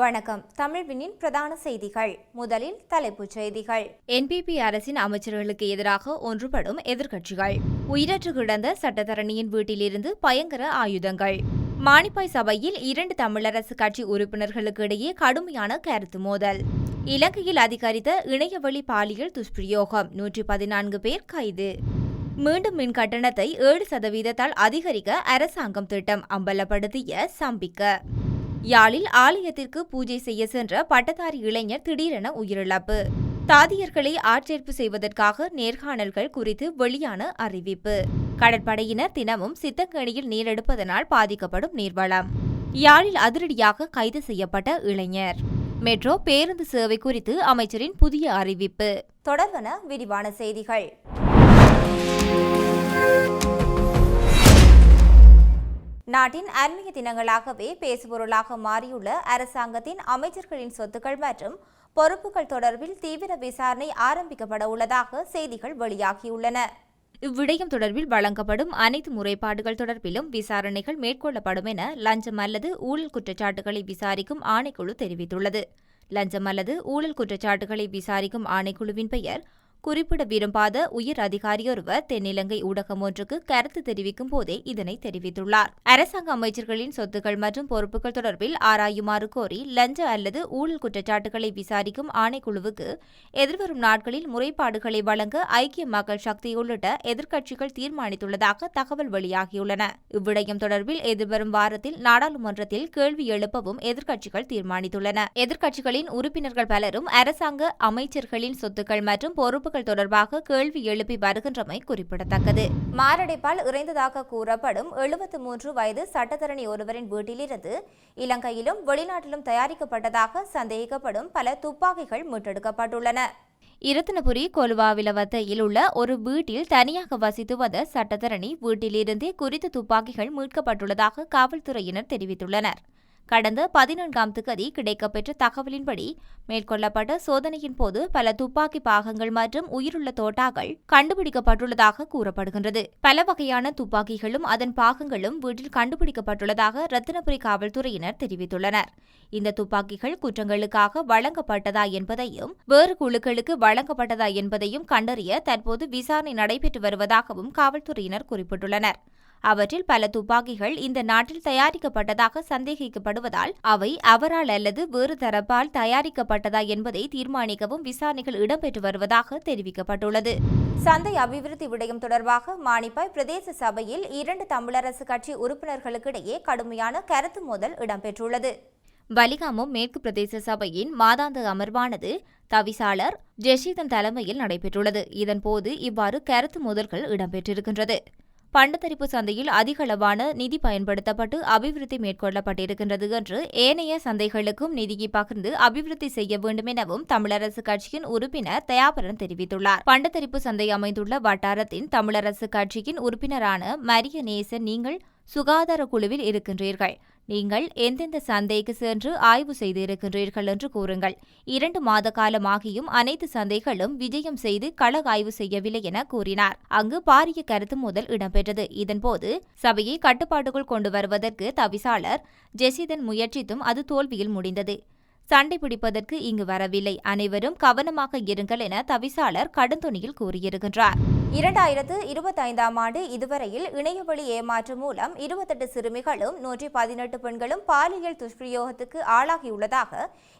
வணக்கம். தமிழ்வினின் பிரதான செய்திகள். முதலில் தலைப்புச் செய்திகள். என்பிபி அரசின் அமைச்சர்களுக்கு எதிராக ஒன்றுபடும் எதிர்க்கட்சிகள். உயிரற்று கிடந்த சட்டத்தரணியின் வீட்டிலிருந்து பயங்கர ஆயுதங்கள். மானிப்பாய் சபையில் இரண்டு தமிழரசு கட்சி உறுப்பினர்களுக்கு இடையே கடுமையான கருத்து மோதல். இலங்கையில் அதிகரித்த இணையவழி பாலியல் துஷ்பிரயோகம் நூற்றி பதினான்கு பேர் கைது. மீண்டும் மின் கட்டணத்தை ஏழு சதவீதத்தால் அதிகரிக்க அரசாங்கம் திட்டம் அம்பலப்படுத்திய சம்பிக்க. யாழில் ஆலயத்திற்கு பூஜை செய்ய சென்ற பட்டதாரி இளைஞர் திடீரென உயிரிழப்பு. தாதியர்களை ஆட்சேர்ப்பு செய்வதற்காக நேர்காணல்கள் குறித்து வெளியான அறிவிப்பு. கடற்படையினர் தினமும் சித்தங்கணியில் நீரெடுப்பதனால் பாதிக்கப்படும் நீர்வளம். யாழில் அதிரடியாக கைது செய்யப்பட்ட இளைஞர். மெட்ரோ பேருந்து சேவை குறித்து அமைச்சரின் புதிய அறிவிப்பு. தொடர்வன விரிவான செய்திகள். நாட்டின் அண்மைய தினங்களாகவே பேசுபொருளாக மாறியுள்ள அரசாங்கத்தின் அமைச்சர்களின் சொத்துக்கள் மற்றும் பொறுப்புகள் தொடர்பில் தீவிர விசாரணை ஆரம்பிக்கப்பட உள்ளதாக செய்திகள் வெளியாகியுள்ளன. இவ்விடயம் தொடர்பில் வழங்கப்படும் அனைத்து முறைப்பாடுகள் தொடர்பிலும் விசாரணைகள் மேற்கொள்ளப்படும் என லஞ்சம் அல்லது ஊழல் குற்றச்சாட்டுகளை விசாரிக்கும் ஆணைக்குழு தெரிவித்துள்ளது. லஞ்சம் அல்லது ஊழல் குற்றச்சாட்டுகளை விசாரிக்கும் ஆணைக்குழுவின் பெயர் குறிப்பிட விரும்பாத உயர் அதிகாரியொருவர் தென்னிலங்கை ஊடகம் ஒன்றுக்கு கருத்து தெரிவிக்கும் போதே இதனை தெரிவித்துள்ளார். அரசாங்க அமைச்சர்களின் சொத்துக்கள் மற்றும் பொறுப்புகள் தொடர்பில் ஆராயுமாறு கோரி லஞ்ச அல்லது ஊழல் குற்றச்சாட்டுகளை விசாரிக்கும் ஆணைக்குழுவுக்கு எதிர்வரும் நாட்களில் முறைப்பாடுகளை வழங்க ஐக்கிய மக்கள் சக்தி உள்ளிட்ட எதிர்க்கட்சிகள் தீர்மானித்துள்ளதாக தகவல் வெளியாகியுள்ளன. இவ்விடயம் தொடர்பில் எதிர்வரும் வாரத்தில் நாடாளுமன்றத்தில் கேள்வி எழுப்பவும் எதிர்க்கட்சிகள் தீர்மானித்துள்ளன. எதிர்க்கட்சிகளின் உறுப்பினர்கள் பலரும் அரசாங்க அமைச்சர்களின் சொத்துக்கள் மற்றும் பொறுப்பு பொறுப்புகள் தொடர்பாக கேள்வி எழுப்பி வருகின்றமை குறிப்பிடத்தக்கது. மாரடைப்பால் இறைந்ததாக கூறப்படும் எழுபத்து மூன்று வயது சட்டத்தரணி ஒருவரின் வீட்டிலிருந்து இலங்கையிலும் வெளிநாட்டிலும் தயாரிக்கப்பட்டதாக சந்தேகிக்கப்படும் பல துப்பாக்கிகள் மீட்டெடுக்கப்பட்டுள்ளன. இரத்தினபுரி கொலுவாவிலவத்தையில் உள்ள ஒரு வீட்டில் தனியாக வசித்து வந்த சட்டத்தரணி வீட்டிலிருந்தே குறித்த துப்பாக்கிகள் மீட்கப்பட்டுள்ளதாக காவல்துறையினர் தெரிவித்துள்ளனர். கடந்த பதினான்காம் திகதி கிடைக்கப்பெற்ற தகவலின்படி மேற்கொள்ளப்பட்ட சோதனையின் போது பல துப்பாக்கி பாகங்கள் மற்றும் உயிருள்ள தோட்டாக்கள் கண்டுபிடிக்கப்பட்டுள்ளதாக கூறப்படுகின்றது. பல வகையான துப்பாக்கிகளும் அதன் பாகங்களும் வீட்டில் கண்டுபிடிக்கப்பட்டுள்ளதாக ரத்தினபுரி காவல்துறையினர் தெரிவித்துள்ளனர். இந்த துப்பாக்கிகள் குற்றங்களுக்காக வழங்கப்பட்டதா என்பதையும் வேறு குழுக்களுக்கு வழங்கப்பட்டதா என்பதையும் கண்டறிய தற்போது விசாரணை நடைபெற்று வருவதாகவும் காவல்துறையினர் குறிப்பிட்டுள்ளனர். அவற்றில் பல துப்பாக்கிகள் இந்த நாட்டில் தயாரிக்கப்பட்டதாக சந்தேகிக்கப்படுவதால் அவை அவரால் அல்லது வேறு தரப்பால் தயாரிக்கப்பட்டதா என்பதை தீர்மானிக்கவும் விசாரணைகள் இடம்பெற்று வருவதாக தெரிவிக்கப்பட்டுள்ளது. சந்தை அபிவிருத்தி விடயம் தொடர்பாக மானிப்பாய் பிரதேச சபையில் இரண்டு தமிழரசு கட்சி உறுப்பினர்களுக்கிடையே கடுமையான கருத்து மோதல் இடம்பெற்றுள்ளது. வலிகாமம் மேற்கு பிரதேச சபையின் மாதாந்த அமர்வானது தவிசாளர் ஜெஷிதன் தலைமையில் நடைபெற்றுள்ளது. இதன்போது இவ்வாறு கருத்து மோதல்கள் இடம்பெற்றிருக்கின்றது. பண்டத்தரிப்பு சந்தையில் அதிகளவான நிதி பயன்படுத்தப்பட்டு அபிவிருத்தி மேற்கொள்ளப்பட்டிருக்கின்றது என்று ஏனைய சந்தைகளுக்கும் நிதியை பகிர்ந்து அபிவிருத்தி செய்ய வேண்டும் எனவும் தமிழரசு கட்சியின் உறுப்பினர் தயாபரன் தெரிவித்துள்ளார். பண்டத்தரிப்பு சந்தை அமைந்துள்ள வட்டாரத்தின் தமிழரசு கட்சியின் உறுப்பினரான மரிய நேசன் நீங்கள் சுகாதார குழுவில் இருக்கின்றீர்கள். நீங்கள் எந்தெந்த சந்தைக்கு சென்று ஆய்வு செய்திருக்கின்றீர்கள் என்று கூறுங்கள். இரண்டு மாத காலமாகியும் அனைத்து சந்தைகளும் விஜயம் செய்து கள ஆய்வு செய்யவில்லை என கூறினார். அங்கு பாரிய கருத்து முதல் இடம்பெற்றது. இதன்போது சபையை கட்டுப்பாட்டுக்குள் கொண்டு வருவதற்கு தவிசாளர் ஜெசிதன் முயற்சித்தும் அது தோல்வியில் முடிந்தது. சண்டை பிடிப்பதற்கு இங்கு வரவில்லை. அனைவரும் கவனமாக இருங்கள் என தவிசாளர் கடுந்துணியில் கூறியிருக்கின்றார். இரண்டாயிரத்து இருபத்தைந்தாம் ஆண்டு இதுவரையில் இணையவழி ஏமாற்று மூலம் இருபத்தெட்டு சிறுமிகளும் நூற்றி பதினெட்டு பெண்களும் பாலியல் துஷ்பிரயோகத்துக்கு ஆளாகியுள்ளதாக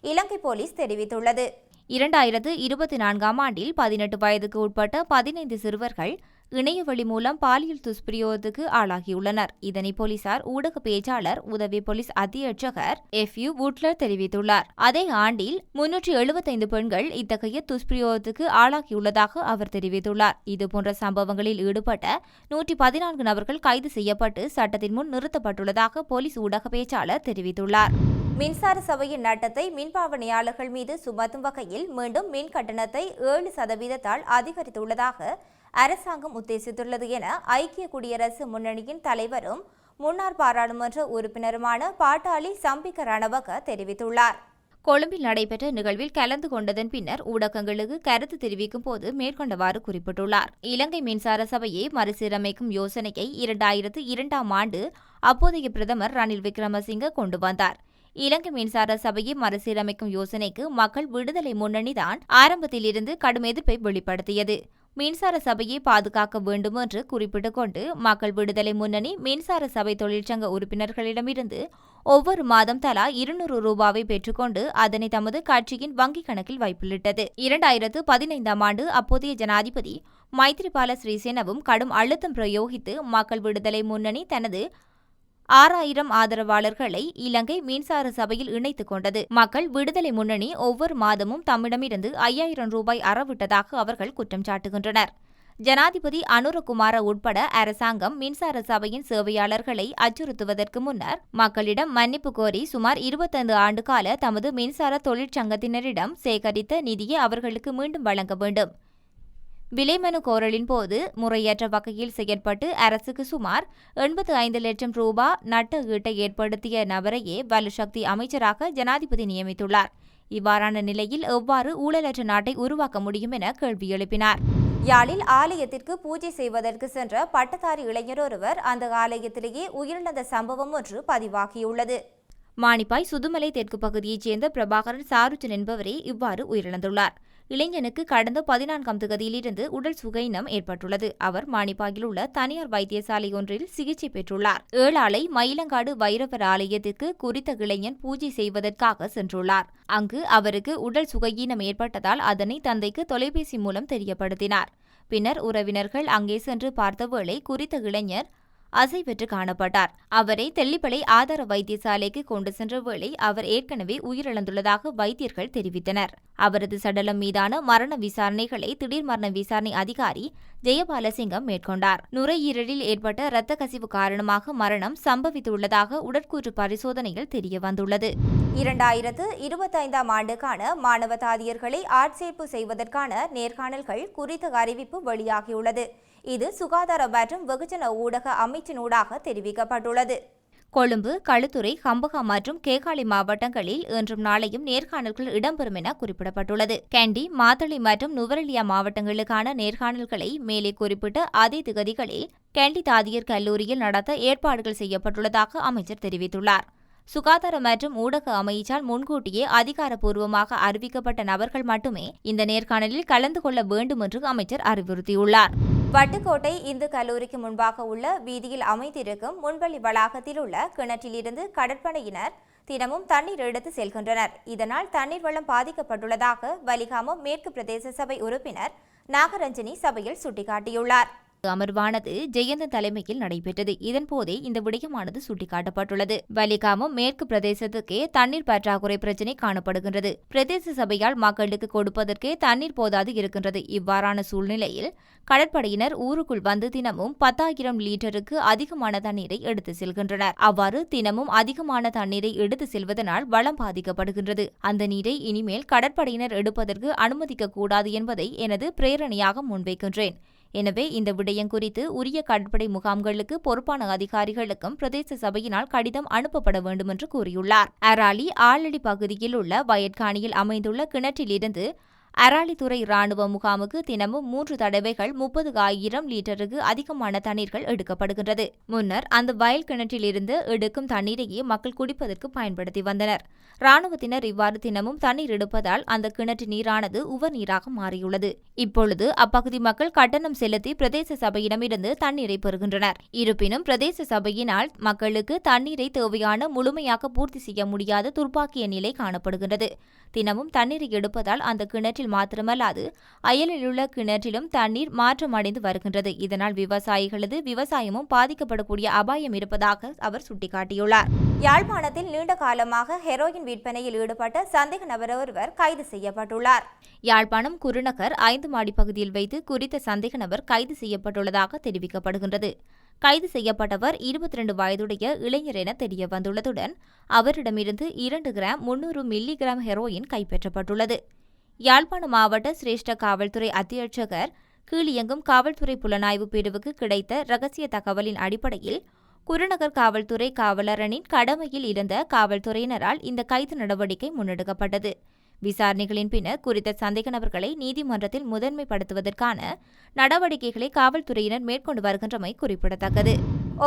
இலங்கை போலீஸ் தெரிவித்துள்ளது. இரண்டாயிரத்து இருபத்தி நான்காம் ஆண்டில் பதினெட்டு வயதுக்கு உட்பட்ட பதினைந்து சிறுவர்கள் இணையவழி மூலம் பாலியல் துஷ்பிரயோகத்துக்கு ஆளாகியுள்ளனர். இதனை போலீசார் ஊடக பேச்சாளர் உதவி போலீஸ் அத்தியட்சகர் எஃப் யூ வுட்லர் தெரிவித்துள்ளார். அதே ஆண்டில் முன்னூற்றி எழுபத்தைந்து பெண்கள் இத்தகைய துஷ்பிரயோகத்துக்கு ஆளாகியுள்ளதாக அவர் தெரிவித்துள்ளார். இதுபோன்ற சம்பவங்களில் ஈடுபட்ட நூற்றி பதினான்கு நபர்கள் கைது செய்யப்பட்டு சட்டத்தின் முன் நிறுத்தப்பட்டுள்ளதாக போலீஸ் ஊடக பேச்சாளர் தெரிவித்துள்ளார். மின்சார சபையின் நட்டத்தை மின்பாவனையாளர்கள் மீது சுமத்தும் வகையில் மீண்டும் மின் கட்டணத்தை ஏழு சதவீதத்தால் அதிகரித்துள்ளதாக அரசாங்கம் உத்தேசித்துள்ளது என ஐக்கிய குடியரசு முன்னணியின் தலைவரும் முன்னாள் பாராளுமன்ற உறுப்பினருமான பாட்டாளி சம்பிக்க ரணவக தெரிவித்துள்ளார். கொழும்பில் நடைபெற்ற நிகழ்வில் கலந்து கொண்டதன் பின்னர் ஊடகங்களுக்கு கருத்து தெரிவிக்கும் போது மேற்கொண்டவாறு குறிப்பிட்டுள்ளார். இலங்கை மின்சார சபையை மறுசீரமைக்கும் யோசனையை இரண்டாயிரத்து இரண்டாம் ஆண்டு அப்போதைய பிரதமர் ரணில் விக்ரமசிங்க கொண்டு வந்தார். இலங்கை மின்சார சபையை மறுசீரமைக்கும் யோசனைக்கு மக்கள் விடுதலை முன்னணிதான் ஆரம்பத்திலிருந்து கடும் எதிர்ப்பை வெளிப்படுத்தியது. மின்சார சபையை பாதுகாக்க வேண்டும் என்று குறிப்பிட்டுக் கொண்டு மக்கள் விடுதலை முன்னணி மின்சார சபை தொழிற்சங்க உறுப்பினர்களிடமிருந்து ஒவ்வொரு மாதம் தலா இருநூறு ரூபாவை பெற்றுக்கொண்டு அதனை தமது கட்சியின் வங்கிக் கணக்கில் வைப்பிலிட்டது இரண்டாயிரத்து பதினைந்தாம் ஆண்டு அப்போதைய ஜனாதிபதி மைத்ரிபால ஸ்ரீசேனவும் கடும் அழுத்தம் பிரயோகித்து மக்கள் விடுதலை முன்னணி தனது ஆறாயிரம் ஆதரவாளர்களை இலங்கை மின்சார சபையில் இணைத்துக் கொண்டது. மக்கள் விடுதலை முன்னணி ஒவ்வொரு மாதமும் தம்மிடமிருந்து ஐயாயிரம் ரூபாய் அறவிட்டதாக அவர்கள் குற்றம் சாட்டுகின்றனர். ஜனாதிபதி அனுரகுமார உட்பட அரசாங்கம் மின்சார சபையின் சேவையாளர்களை அச்சுறுத்துவதற்கு முன்னர் மக்களிடம் மன்னிப்பு கோரி சுமார் இருபத்தைந்து ஆண்டுகால தமது மின்சார தொழிற்சங்கத்தினரிடம் சேகரித்த நிதியை அவர்களுக்கு மீண்டும் வழங்க வேண்டும். விலைமனு கோரலின் போது முறையற்ற வகையில் செயற்பட்டு அரசுக்கு சுமார் எண்பத்து ஐந்து லட்சம் ரூபா நட்ட ஈட்டை ஏற்படுத்திய நபரையே வலுசக்தி அமைச்சராக ஜனாதிபதி நியமித்துள்ளார். இவ்வாறான நிலையில் எவ்வாறு ஊழலற்ற நாட்டை உருவாக்க முடியும் என கேள்வி எழுப்பினார். யாழில் ஆலயத்திற்கு பூஜை செய்வதற்கு சென்ற பட்டதாரி இளைஞர் ஒருவர் அந்த ஆலயத்திலேயே உயிரிழந்த சம்பவம் ஒன்று பதிவாகியுள்ளது. மானிப்பாய் சுதுமலை தெற்கு பகுதியைச் சேர்ந்த பிரபாகரன் சாருஜன் என்பவரே இவ்வாறு உயிரிழந்துள்ளார். இளைஞனுக்கு கடந்த பதினான்காம் தேதியிலிருந்து உடல் சுகையினம் ஏற்பட்டுள்ளது. அவர் மாணிப்பாகில் உள்ள தனியார் வைத்தியசாலை ஒன்றில் சிகிச்சை பெற்றுள்ளார். ஏழாலை மயிலங்காடு வைரவர் ஆலயத்திற்கு குறித்த இளைஞன் பூஜை செய்வதற்காக சென்றுள்ளார். அங்கு அவருக்கு உடல் சுகையீனம் ஏற்பட்டதால் அதனை தந்தைக்கு தொலைபேசி மூலம் தெரியப்படுத்தினார். பின்னர் உறவினர்கள் அங்கே சென்று பார்த்தவேளை குறித்த இளைஞர் அசைவற்று காணப்பட்டார். அவரை தெல்லிப்பளை ஆதார வைத்தியசாலைக்கு கொண்டு சென்ற வேளை அவர் ஏற்கனவே உயிரிழந்துள்ளதாக வைத்தியர்கள் தெரிவித்தனர். அவரது சடலம் மீதான மரண விசாரணைகளை திடீர் மரண விசாரணை அதிகாரி ஜெயபாலசிங்கம் மேற்கொண்டார். நுரையீரலில் ஏற்பட்ட இரத்த கசிவு காரணமாக மரணம் சம்பவித்துள்ளதாக உடற்கூற்று பரிசோதனையில் தெரியவந்துள்ளது. இரண்டாயிரத்து இருபத்தைந்தாம் ஆண்டுக்கான மாணவ தாதியர்களை ஆட்சேர்ப்பு செய்வதற்கான நேர்காணல்கள் குறித்த அறிவிப்பு வெளியாகியுள்ளது. இது சுகாதார மற்றும் வெகுஜன ஊடக அமைச்சினூடாக தெரிவிக்கப்பட்டுள்ளது. கொழும்பு களுத்துறை கம்பகா மற்றும் கேகாலை மாவட்டங்களில் இன்றும் நாளையும் நேர்காணல்கள் இடம்பெறும் என குறிப்பிடப்பட்டுள்ளது. கேண்டி மாத்தளை மற்றும் நுவரெலியா மாவட்டங்களுக்கான நேர்காணல்களை மேலே குறிப்பிட்ட அதே திகதிகளில் கேண்டி தாதியர் கல்லூரியில் நடத்த ஏற்பாடுகள் செய்யப்பட்டுள்ளதாக அமைச்சர் தெரிவித்துள்ளார். சுகாதார மற்றும் ஊடக அமைச்சால் முன்கூட்டியே அதிகாரப்பூர்வமாக அறிவிக்கப்பட்ட நபர்கள் மட்டுமே இந்த நேர்காணலில் கலந்து கொள்ள வேண்டும் என்று அமைச்சர் அறிவுறுத்தியுள்ளார். வட்டுக்கோட்டை இந்து கல்லூரிக்கு முன்பாக உள்ள வீதியில் அமைந்திருக்கும் முன்பள்ளி வளாகத்தில் உள்ள கிணற்றிலிருந்து கடற்படையினர் தினமும் தண்ணீர் எடுத்து செல்கின்றனர். இதனால் தண்ணீர் வளம் பாதிக்கப்பட்டுள்ளதாக வலிகாமம் மேற்கு பிரதேச சபை உறுப்பினர் நாகரஞ்சனி சபையில் சுட்டிக்காட்டியுள்ளார். அமர்வானது ஜெயந்தன் தலைமையில் நடைபெற்றது. இதன்போதே இந்த விடயமானது சுட்டிக்காட்டப்பட்டுள்ளது. வலிகாமம் மேற்கு பிரதேசத்துக்கே தண்ணீர் பற்றாக்குறை பிரச்சினை காணப்படுகின்றது. பிரதேச சபையால் மக்களுக்கு கொடுப்பதற்கே தண்ணீர் போதாது இருக்கின்றது. இவ்வாறான சூழ்நிலையில் கடற்படையினர் ஊருக்குள் வந்து தினமும் பத்தாயிரம் லீட்டருக்கு அதிகமான தண்ணீரை எடுத்து செல்கின்றனர். அவ்வாறு தினமும் அதிகமான தண்ணீரை எடுத்து செல்வதனால் வளம் பாதிக்கப்படுகின்றது. அந்த நீரை இனிமேல் கடற்படையினர் எடுப்பதற்கு அனுமதிக்க கூடாது என்பதை எனது பிரேரணையாக முன்வைக்கின்றேன். எனவே இந்த விடயம் குறித்து உரிய கடற்படை முகாம்களுக்கு பொறுப்பான அதிகாரிகளுக்கும் பிரதேச சபையினால் கடிதம் அனுப்பப்பட வேண்டும் என்று கூறியுள்ளார். அராலி ஆலடி பகுதியில் உள்ள வயற்காணியில் அமைந்துள்ள கிணற்றிலிருந்து அராலித்துறை ராணுவ முகாமுக்கு தினமும் மூன்று தடவைகள் முப்பது ஆயிரம் லிட்டருக்கு அதிகமான தண்ணீர்கள் எடுக்கப்படுகின்றது. முன்னர் அந்த வயல் கிணற்றிலிருந்து எடுக்கும் தண்ணீரையே மக்கள் குடிப்பதற்கு பயன்படுத்தி வந்தனர். ராணுவத்தினர் இவ்வாறு தினமும் தண்ணீர் எடுப்பதால் அந்த கிணற்று நீரானது உவர் நீராக மாறியுள்ளது. இப்பொழுது அப்பகுதி மக்கள் கட்டணம் செலுத்தி பிரதேச சபையிடமிருந்து தண்ணீரை பெறுகின்றனர். இருப்பினும் பிரதேச சபையினால் மக்களுக்கு தண்ணீரை தேவையான முழுமையாக பூர்த்தி செய்ய முடியாத துர்ப்பாக்கிய நிலை காணப்படுகின்றது. தினமும் தண்ணீரை எடுப்பதால் அந்த கிணற்றில் மாத்திரமல்லாது அயலிலுள்ள கிணற்றிலும் தண்ணீர் மாற்றமடைந்து வருகின்றது. இதனால் விவசாயிகளது விவசாயமும் பாதிக்கப்படக்கூடிய அபாயம் இருப்பதாக அவர் சுட்டிக்காட்டியுள்ளார். யாழ்ப்பாணத்தில் நீண்ட காலமாக ஹெரோயின் விற்பனையில் ஈடுபட்ட சந்தேக நபர் ஒருவர் கைது செய்யப்பட்டுள்ளார். யாழ்ப்பாணம் குருநகர் ஐந்து மாடி பகுதியில் வைத்து குறித்த சந்தேக நபர் கைது செய்யப்பட்டுள்ளதாக தெரிவிக்கப்படுகின்றது. கைது செய்யப்பட்டவர் இருபத்தி ரெண்டு வயதுடைய இளைஞர் என தெரிய வந்துள்ளதுடன் அவரிடமிருந்து இரண்டு கிராம் முன்னூறு மில்லி கிராம் ஹெரோயின் கைப்பற்றப்பட்டுள்ளது. யாழ்ப்பாண மாவட்ட சிரேஷ்ட காவல்துறை அத்தியட்சகர் கீழியங்கும் காவல்துறை புலனாய்வு பிரிவுக்கு கிடைத்த ரகசிய தகவலின் அடிப்படையில் குருநகர் காவல்துறை காவலரனின் கடமையில் இருந்த காவல்துறையினரால் இந்த கைது நடவடிக்கை முன்னெடுக்கப்பட்டது. விசாரணைகளின் பின்னர் குறித்த சந்தேக நபர்களை நீதிமன்றத்தில் முதன்மைப்படுத்துவதற்கான நடவடிக்கைகளை காவல்துறையினர் மேற்கொண்டு வருகின்றமை குறிப்பிடத்தக்கது.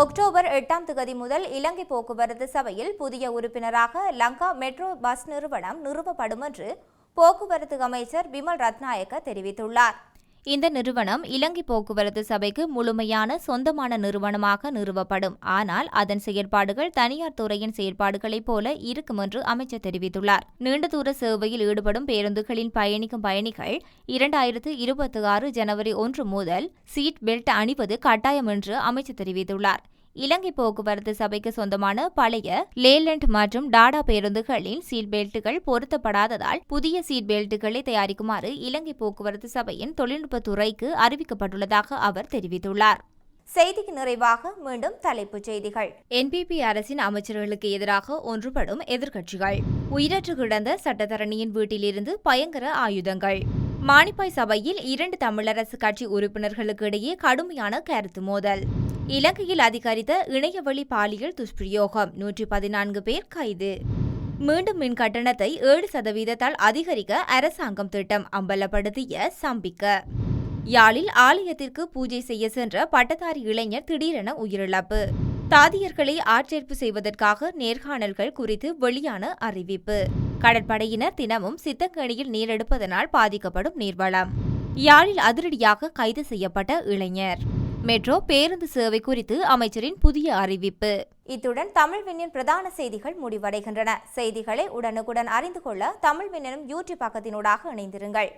அக்டோபர் எட்டாம் தேதி முதல் இலங்கை போக்குவரத்து சபையில் புதிய உறுப்பினராக லங்கா மெட்ரோ பஸ் நிறுவனம் நிறுவப்படும் என்று போக்குவரத்து அமைச்சர் பிமல் ரத்நாயக்க தெரிவித்துள்ளார். இந்த நிறுவனம் இலங்கை போக்குவரத்து சபைக்கு முழுமையான சொந்தமான நிறுவனமாக நிறுவப்படும். ஆனால் அதன் செயற்பாடுகள் தனியார் துறையின் செயற்பாடுகளைப் போல இருக்கும் என்று அமைச்சர் தெரிவித்துள்ளார். நீண்ட தூர சேவையில் ஈடுபடும் பேருந்துகளில் பயணிக்கும் பயணிகள் இரண்டாயிரத்து இருபத்தி ஆறு ஜனவரி ஒன்று முதல் சீட் பெல்ட் அணிவது கட்டாயம் என்று அமைச்சர் தெரிவித்துள்ளார். இலங்கை போக்குவரத்து சபைக்கு சொந்தமான பழைய லேலண்ட் மற்றும் டாடா பேருந்துகளில் சீட் பெல்ட்டுகள் பொருத்தப்படாததால் புதிய சீட் பெல்ட்டுகளை தயாரிக்குமாறு இலங்கை போக்குவரத்து சபையின் தொழில்நுட்பத்துறைக்கு அறிவிக்கப்பட்டுள்ளதாக அவர் தெரிவித்துள்ளார். செய்திக்கு நிறைவாக மீண்டும் தலைப்புச் செய்திகள். என்பிபி அரசின் அமைச்சர்களுக்கு எதிராக ஒன்றுபடும் எதிர்க்கட்சிகள். உயிரற்று கிடந்த சட்டத்தரணியின் வீட்டிலிருந்து பயங்கர ஆயுதங்கள். மானிப்பாய் சபையில் இரண்டு தமிழரசு கட்சி உறுப்பினர்களுக்கு இடையே கடுமையான கருத்து மோதல். இலங்கையில் அதிகரித்த இணையவழி பாலியல் துஷ்பிரயோகம் நூற்றி பதினான்கு பேர் கைது. மீண்டும் மின் கட்டணத்தை ஏழு சதவீதத்தால் அதிகரிக்க அரசாங்கம் திட்டம் அம்பலப்படுத்திய சம்பிக்க. யாழில் ஆலயத்திற்கு பூஜை செய்ய சென்ற பட்டதாரி இளைஞர் திடீரென உயிரிழப்பு. தாதியர்களை ஆட்சேர்ப்பு செய்வதற்காக நேர்காணல்கள் குறித்து வெளியான அறிவிப்பு. கடற்படையினர் தினமும் சித்தங்கணியில் நீரெடுப்பதனால் பாதிக்கப்படும் நீர்வளம். யாழில் அதிரடியாக கைது செய்யப்பட்ட இளைஞர். மெட்ரோ பேருந்து சேவை குறித்து அமைச்சரின் புதிய அறிவிப்பு. இத்துடன் தமிழ் விண்ணின் பிரதான செய்திகள் முடிவடைகின்றன. செய்திகளை உடனுக்குடன் அறிந்து கொள்ள தமிழ் விண்ணினும் யூடியூப் பக்கத்தினூடாக இணைந்திருங்கள்.